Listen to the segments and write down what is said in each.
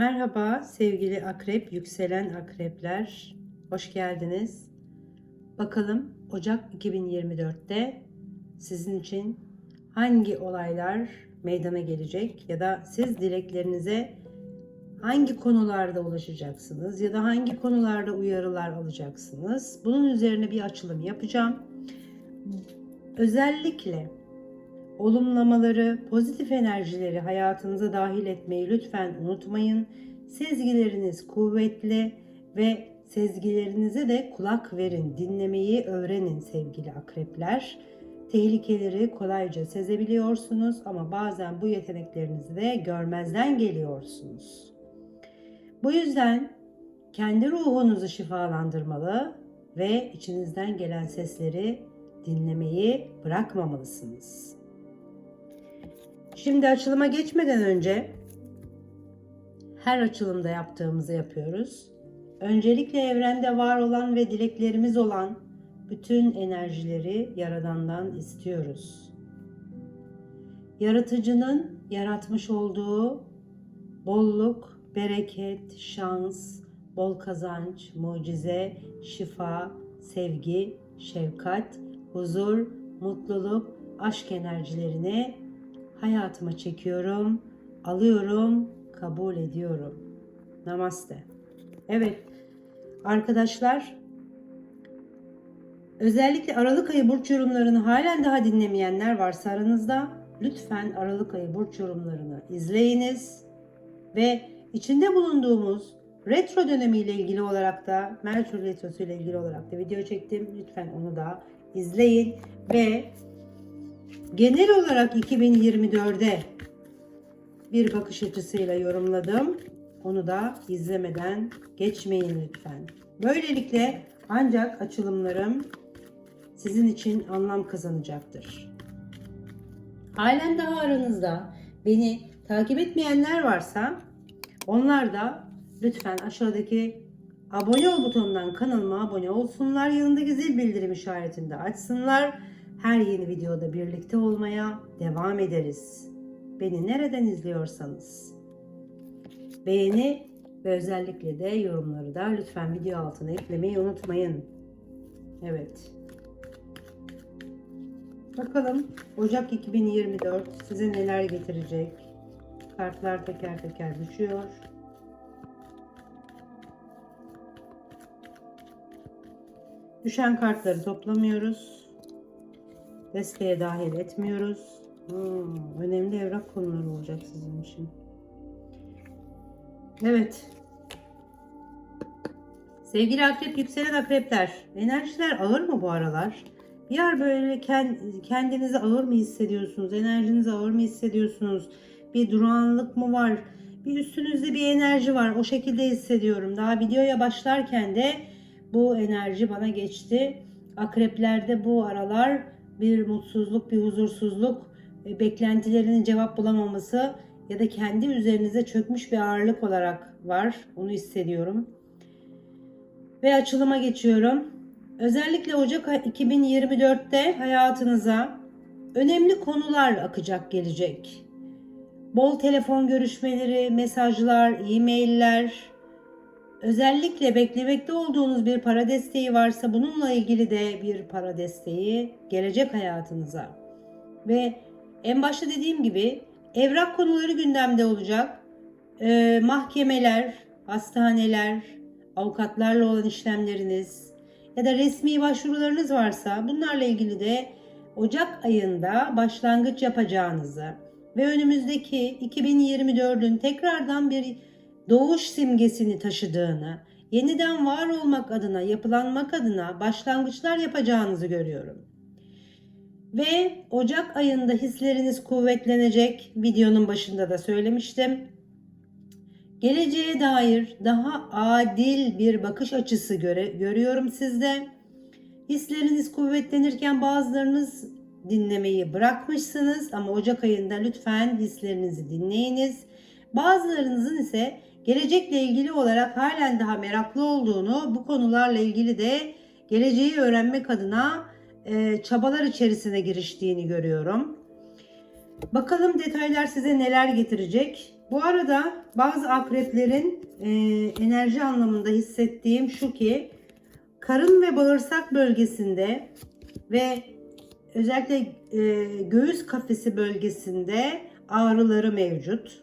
Merhaba sevgili akrep, yükselen akrepler. Hoş geldiniz. Bakalım Ocak 2024'te sizin için hangi olaylar meydana gelecek ya da siz dileklerinize hangi konularda ulaşacaksınız ya da hangi konularda uyarılar alacaksınız? Bunun üzerine bir açılım yapacağım. Özellikle olumlamaları, pozitif enerjileri hayatınıza dahil etmeyi lütfen unutmayın. Sezgileriniz kuvvetli ve sezgilerinize de kulak verin, dinlemeyi öğrenin sevgili akrepler. Tehlikeleri kolayca sezebiliyorsunuz ama bazen bu yeteneklerinizi de görmezden geliyorsunuz. Bu yüzden kendi ruhunuzu şifalandırmalı ve içinizden gelen sesleri dinlemeyi bırakmamalısınız. Şimdi açılıma geçmeden önce her açılımda yaptığımızı yapıyoruz. Öncelikle evrende var olan ve dileklerimiz olan bütün enerjileri Yaradan'dan istiyoruz. Yaratıcının yaratmış olduğu bolluk, bereket, şans, bol kazanç, mucize, şifa, sevgi, şefkat, huzur, mutluluk, aşk enerjilerini hayatıma çekiyorum, alıyorum, kabul ediyorum. Namaste. Evet arkadaşlar özellikle Aralık ayı burç yorumlarını halen daha dinlemeyenler varsa aranızda lütfen Aralık ayı burç yorumlarını izleyiniz ve içinde bulunduğumuz retro dönemiyle ilgili olarak da Merkür retrosu ile ilgili olarak da video çektim. Lütfen onu da izleyin ve genel olarak 2024'de bir bakış açısıyla yorumladım. Onu da izlemeden geçmeyin lütfen. Böylelikle ancak açılımlarım sizin için anlam kazanacaktır. Halen daha aranızda beni takip etmeyenler varsa onlar da lütfen aşağıdaki abone ol butonundan kanalıma abone olsunlar. Yanındaki zil bildirim işaretini de açsınlar. Her yeni videoda birlikte olmaya devam ederiz. Beni nereden izliyorsanız. Beğeni ve özellikle de yorumları da lütfen video altına eklemeyi unutmayın. Evet. Bakalım Ocak 2024 size neler getirecek? Kartlar teker teker düşüyor. Düşen kartları toplamıyoruz. Desteğe dahil etmiyoruz. Hmm, önemli evrak konuları olacak sizin için. Evet. Sevgili akrep, yükselen akrepler. Enerjiler ağır mı bu aralar? Bir yer böyle kendinizi ağır mı hissediyorsunuz? Enerjinizi ağır mı hissediyorsunuz? Bir durağanlık mı var? Bir üstünüzde bir enerji var. O şekilde hissediyorum. Daha videoya başlarken de bu enerji bana geçti. Akreplerde bu aralar bir mutsuzluk, bir huzursuzluk, e, beklentilerinin cevap bulamaması ya da kendi üzerinize çökmüş bir ağırlık olarak var. Onu hissediyorum. Ve açılıma geçiyorum. Özellikle Ocak 2024'te hayatınıza önemli konular akacak gelecek. Bol telefon görüşmeleri, mesajlar, e-mailler, özellikle beklemekte olduğunuz bir para desteği varsa bununla ilgili de bir para desteği gelecek hayatınıza. Ve en başta dediğim gibi evrak konuları gündemde olacak. Ee, mahkemeler, hastaneler, avukatlarla olan işlemleriniz ya da resmi başvurularınız varsa bunlarla ilgili de Ocak ayında başlangıç yapacağınızı ve önümüzdeki 2024'ün tekrardan bir doğuş simgesini taşıdığını, yeniden var olmak adına, yapılanmak adına başlangıçlar yapacağınızı görüyorum. Ve Ocak ayında hisleriniz kuvvetlenecek. Videonun başında da söylemiştim. Geleceğe dair daha adil bir bakış açısı göre, görüyorum sizde. Hisleriniz kuvvetlenirken bazılarınız dinlemeyi bırakmışsınız ama Ocak ayında lütfen hislerinizi dinleyiniz. Bazılarınızın ise gelecekle ilgili olarak halen daha meraklı olduğunu, bu konularla ilgili de geleceği öğrenmek adına e, çabalar içerisine giriştiğini görüyorum. Bakalım detaylar size neler getirecek. Bu arada bazı akreplerin e, enerji anlamında hissettiğim şu ki karın ve bağırsak bölgesinde ve özellikle e, göğüs kafesi bölgesinde ağrıları mevcut.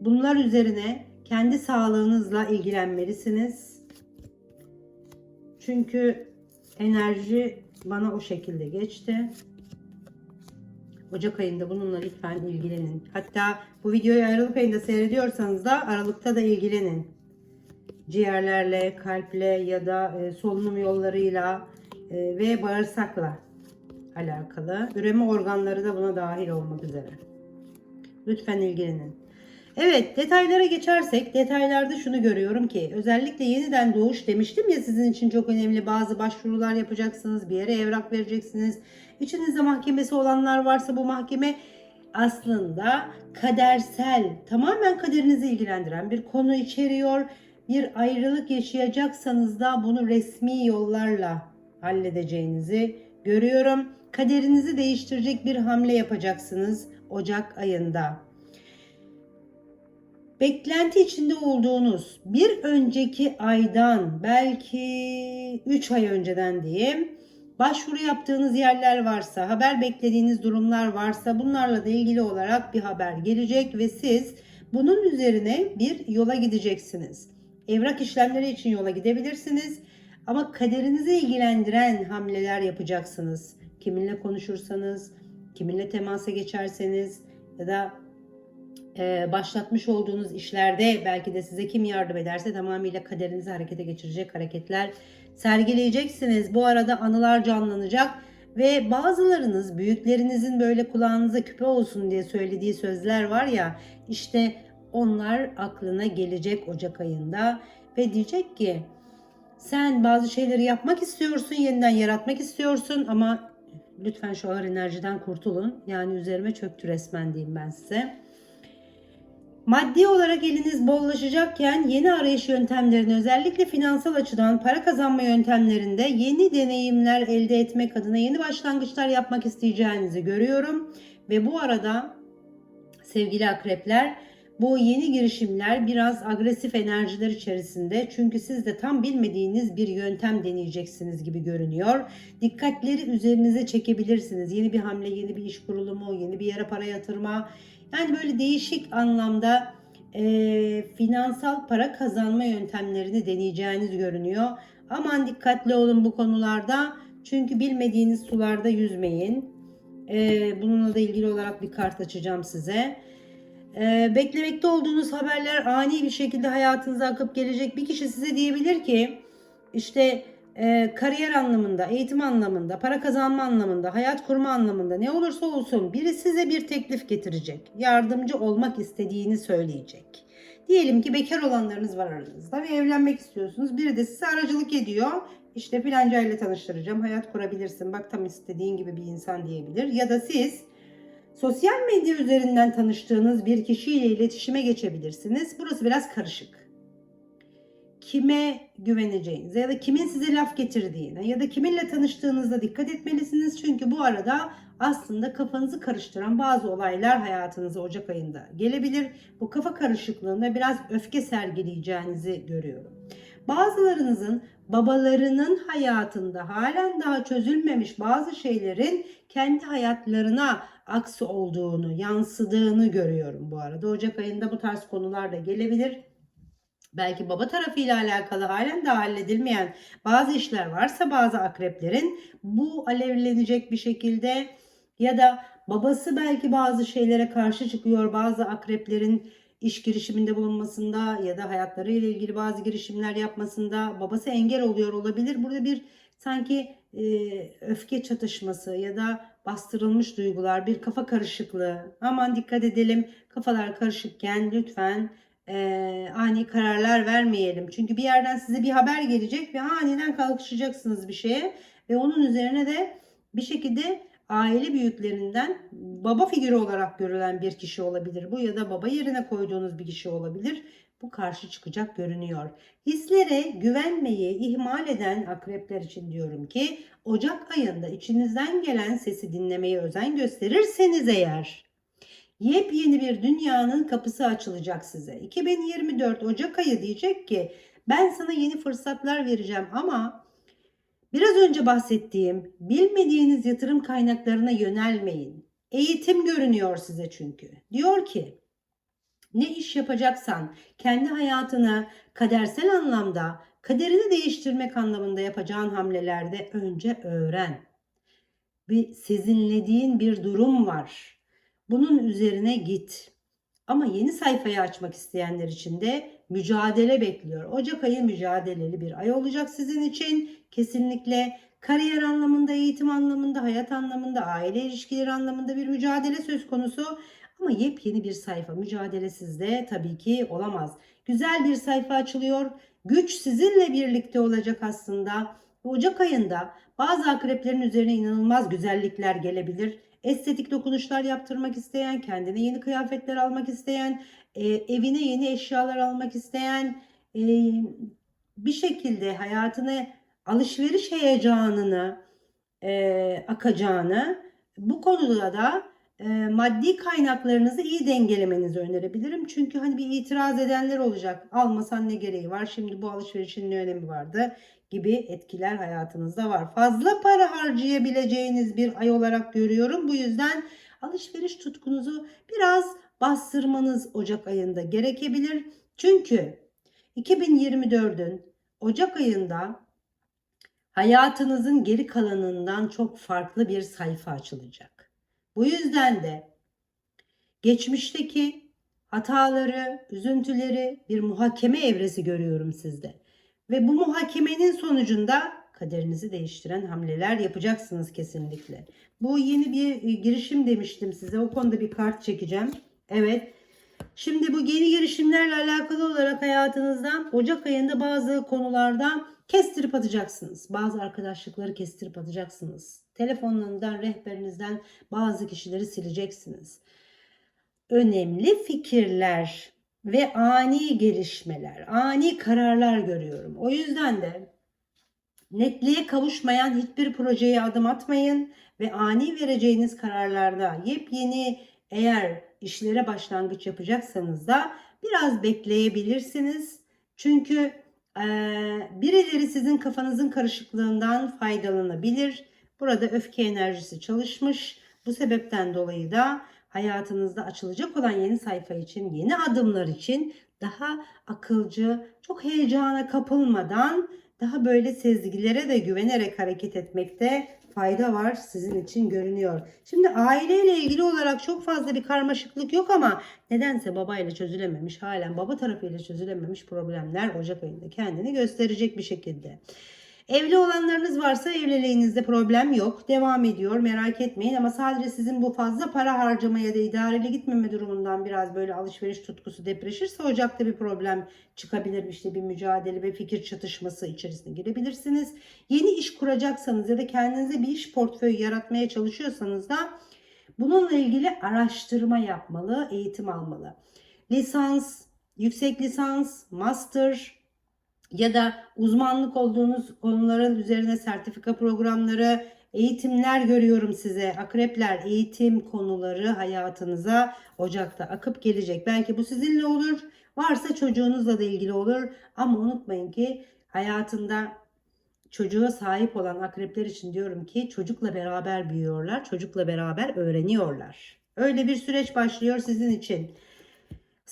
Bunlar üzerine kendi sağlığınızla ilgilenmelisiniz. Çünkü enerji bana o şekilde geçti. Ocak ayında bununla lütfen ilgilenin. Hatta bu videoyu Aralık ayında seyrediyorsanız da Aralık'ta da ilgilenin. Ciğerlerle, kalple ya da e, solunum yollarıyla e, ve bağırsakla alakalı. Üreme organları da buna dahil olmak üzere. Lütfen ilgilenin. Evet detaylara geçersek detaylarda şunu görüyorum ki özellikle yeniden doğuş demiştim ya sizin için çok önemli bazı başvurular yapacaksınız bir yere evrak vereceksiniz. İçinizde mahkemesi olanlar varsa bu mahkeme aslında kadersel tamamen kaderinizi ilgilendiren bir konu içeriyor. Bir ayrılık yaşayacaksanız da bunu resmi yollarla halledeceğinizi görüyorum. Kaderinizi değiştirecek bir hamle yapacaksınız Ocak ayında beklenti içinde olduğunuz bir önceki aydan belki 3 ay önceden diyeyim başvuru yaptığınız yerler varsa, haber beklediğiniz durumlar varsa bunlarla da ilgili olarak bir haber gelecek ve siz bunun üzerine bir yola gideceksiniz. Evrak işlemleri için yola gidebilirsiniz ama kaderinizi ilgilendiren hamleler yapacaksınız. Kiminle konuşursanız, kiminle temasa geçerseniz ya da başlatmış olduğunuz işlerde belki de size kim yardım ederse tamamıyla kaderinizi harekete geçirecek hareketler sergileyeceksiniz. Bu arada anılar canlanacak ve bazılarınız büyüklerinizin böyle kulağınıza küpe olsun diye söylediği sözler var ya işte onlar aklına gelecek Ocak ayında ve diyecek ki sen bazı şeyleri yapmak istiyorsun, yeniden yaratmak istiyorsun ama lütfen şu ağır enerjiden kurtulun. Yani üzerime çöktü resmen diyeyim ben size. Maddi olarak eliniz bollaşacakken yeni arayış yöntemlerini özellikle finansal açıdan para kazanma yöntemlerinde yeni deneyimler elde etmek adına yeni başlangıçlar yapmak isteyeceğinizi görüyorum. Ve bu arada sevgili akrepler bu yeni girişimler biraz agresif enerjiler içerisinde çünkü siz de tam bilmediğiniz bir yöntem deneyeceksiniz gibi görünüyor. Dikkatleri üzerinize çekebilirsiniz. Yeni bir hamle, yeni bir iş kurulumu, yeni bir yere para yatırma, yani böyle değişik anlamda e, finansal para kazanma yöntemlerini deneyeceğiniz görünüyor. Aman dikkatli olun bu konularda. Çünkü bilmediğiniz sularda yüzmeyin. E, bununla da ilgili olarak bir kart açacağım size. E, beklemekte olduğunuz haberler ani bir şekilde hayatınıza akıp gelecek. Bir kişi size diyebilir ki işte e, kariyer anlamında, eğitim anlamında, para kazanma anlamında, hayat kurma anlamında ne olursa olsun biri size bir teklif getirecek. Yardımcı olmak istediğini söyleyecek. Diyelim ki bekar olanlarınız var aranızda ve evlenmek istiyorsunuz. Biri de size aracılık ediyor. İşte filanca ile tanıştıracağım, hayat kurabilirsin, bak tam istediğin gibi bir insan diyebilir. Ya da siz sosyal medya üzerinden tanıştığınız bir kişiyle iletişime geçebilirsiniz. Burası biraz karışık kime güveneceğinize ya da kimin size laf getirdiğine ya da kiminle tanıştığınızda dikkat etmelisiniz. Çünkü bu arada aslında kafanızı karıştıran bazı olaylar hayatınıza Ocak ayında gelebilir. Bu kafa karışıklığında biraz öfke sergileyeceğinizi görüyorum. Bazılarınızın babalarının hayatında halen daha çözülmemiş bazı şeylerin kendi hayatlarına aksi olduğunu, yansıdığını görüyorum bu arada. Ocak ayında bu tarz konular da gelebilir belki baba tarafıyla alakalı halen de halledilmeyen bazı işler varsa bazı akreplerin bu alevlenecek bir şekilde ya da babası belki bazı şeylere karşı çıkıyor. Bazı akreplerin iş girişiminde bulunmasında ya da hayatları ile ilgili bazı girişimler yapmasında babası engel oluyor olabilir. Burada bir sanki e, öfke çatışması ya da bastırılmış duygular, bir kafa karışıklığı. Aman dikkat edelim. Kafalar karışıkken lütfen e, ani kararlar vermeyelim. Çünkü bir yerden size bir haber gelecek ve aniden kalkışacaksınız bir şeye ve onun üzerine de bir şekilde aile büyüklerinden baba figürü olarak görülen bir kişi olabilir bu ya da baba yerine koyduğunuz bir kişi olabilir. Bu karşı çıkacak görünüyor. Hislere güvenmeyi ihmal eden akrepler için diyorum ki Ocak ayında içinizden gelen sesi dinlemeye özen gösterirseniz eğer Yepyeni bir dünyanın kapısı açılacak size. 2024 Ocak ayı diyecek ki ben sana yeni fırsatlar vereceğim ama biraz önce bahsettiğim bilmediğiniz yatırım kaynaklarına yönelmeyin. Eğitim görünüyor size çünkü. Diyor ki ne iş yapacaksan kendi hayatını kadersel anlamda kaderini değiştirmek anlamında yapacağın hamlelerde önce öğren. Bir sezinlediğin bir durum var. Bunun üzerine git. Ama yeni sayfayı açmak isteyenler için de mücadele bekliyor. Ocak ayı mücadeleli bir ay olacak sizin için. Kesinlikle kariyer anlamında, eğitim anlamında, hayat anlamında, aile ilişkileri anlamında bir mücadele söz konusu. Ama yepyeni bir sayfa mücadelesiz de tabii ki olamaz. Güzel bir sayfa açılıyor. Güç sizinle birlikte olacak aslında. Ocak ayında bazı akreplerin üzerine inanılmaz güzellikler gelebilir. Estetik dokunuşlar yaptırmak isteyen, kendine yeni kıyafetler almak isteyen, e, evine yeni eşyalar almak isteyen, e, bir şekilde hayatına alışveriş heyecanını e, akacağını, bu konuda da e, maddi kaynaklarınızı iyi dengelemenizi önerebilirim. Çünkü hani bir itiraz edenler olacak. Almasan ne gereği var? Şimdi bu alışverişin ne önemi vardı? Gibi etkiler hayatınızda var. Fazla para harcayabileceğiniz bir ay olarak görüyorum. Bu yüzden alışveriş tutkunuzu biraz bastırmanız Ocak ayında gerekebilir. Çünkü 2024'ün Ocak ayında hayatınızın geri kalanından çok farklı bir sayfa açılacak. Bu yüzden de geçmişteki hataları, üzüntüleri bir muhakeme evresi görüyorum sizde. Ve bu muhakemenin sonucunda kaderinizi değiştiren hamleler yapacaksınız kesinlikle. Bu yeni bir e, girişim demiştim size. O konuda bir kart çekeceğim. Evet. Şimdi bu yeni girişimlerle alakalı olarak hayatınızdan Ocak ayında bazı konularda kestirip atacaksınız. Bazı arkadaşlıkları kestirip atacaksınız. Telefonlarından, rehberinizden bazı kişileri sileceksiniz. Önemli fikirler ve ani gelişmeler, ani kararlar görüyorum. O yüzden de netliğe kavuşmayan hiçbir projeye adım atmayın ve ani vereceğiniz kararlarda yepyeni eğer işlere başlangıç yapacaksanız da biraz bekleyebilirsiniz. Çünkü e, birileri sizin kafanızın karışıklığından faydalanabilir. Burada öfke enerjisi çalışmış. Bu sebepten dolayı da hayatınızda açılacak olan yeni sayfa için, yeni adımlar için daha akılcı, çok heyecana kapılmadan daha böyle sezgilere de güvenerek hareket etmekte fayda var sizin için görünüyor. Şimdi aileyle ilgili olarak çok fazla bir karmaşıklık yok ama nedense babayla çözülememiş, halen baba tarafıyla çözülememiş problemler Ocak ayında kendini gösterecek bir şekilde. Evli olanlarınız varsa evliliğinizde problem yok. Devam ediyor merak etmeyin ama sadece sizin bu fazla para harcamaya da idareli gitmeme durumundan biraz böyle alışveriş tutkusu depreşirse Ocak'ta bir problem çıkabilir. İşte bir mücadele ve fikir çatışması içerisine girebilirsiniz. Yeni iş kuracaksanız ya da kendinize bir iş portföyü yaratmaya çalışıyorsanız da bununla ilgili araştırma yapmalı, eğitim almalı. Lisans, yüksek lisans, master, ya da uzmanlık olduğunuz konuların üzerine sertifika programları, eğitimler görüyorum size. Akrepler eğitim konuları hayatınıza Ocak'ta akıp gelecek. Belki bu sizinle olur. Varsa çocuğunuzla da ilgili olur. Ama unutmayın ki hayatında çocuğa sahip olan akrepler için diyorum ki çocukla beraber büyüyorlar. Çocukla beraber öğreniyorlar. Öyle bir süreç başlıyor sizin için.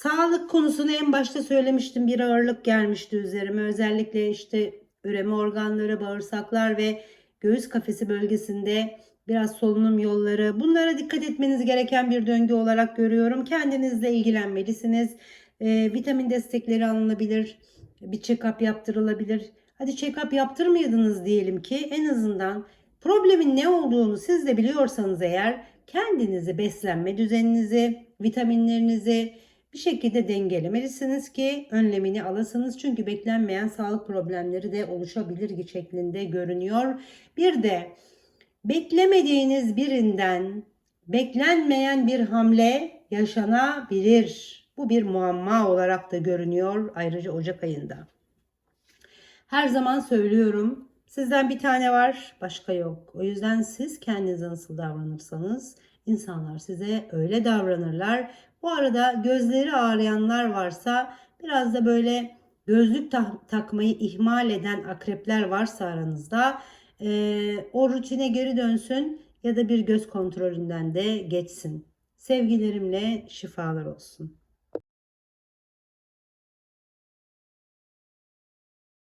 Sağlık konusunu en başta söylemiştim. Bir ağırlık gelmişti üzerime. Özellikle işte üreme organları, bağırsaklar ve göğüs kafesi bölgesinde biraz solunum yolları. Bunlara dikkat etmeniz gereken bir döngü olarak görüyorum. Kendinizle ilgilenmelisiniz. E, vitamin destekleri alınabilir. Bir check-up yaptırılabilir. Hadi check-up yaptırmayadınız diyelim ki en azından problemin ne olduğunu siz de biliyorsanız eğer kendinizi beslenme düzeninizi, vitaminlerinizi, bir şekilde dengelemelisiniz ki önlemini alasınız. Çünkü beklenmeyen sağlık problemleri de oluşabilir şeklinde görünüyor. Bir de beklemediğiniz birinden beklenmeyen bir hamle yaşanabilir. Bu bir muamma olarak da görünüyor ayrıca Ocak ayında. Her zaman söylüyorum. Sizden bir tane var, başka yok. O yüzden siz kendinize nasıl davranırsanız İnsanlar size öyle davranırlar. Bu arada gözleri ağrıyanlar varsa biraz da böyle gözlük ta- takmayı ihmal eden akrepler varsa aranızda eee, o rutine geri dönsün ya da bir göz kontrolünden de geçsin. Sevgilerimle şifalar olsun.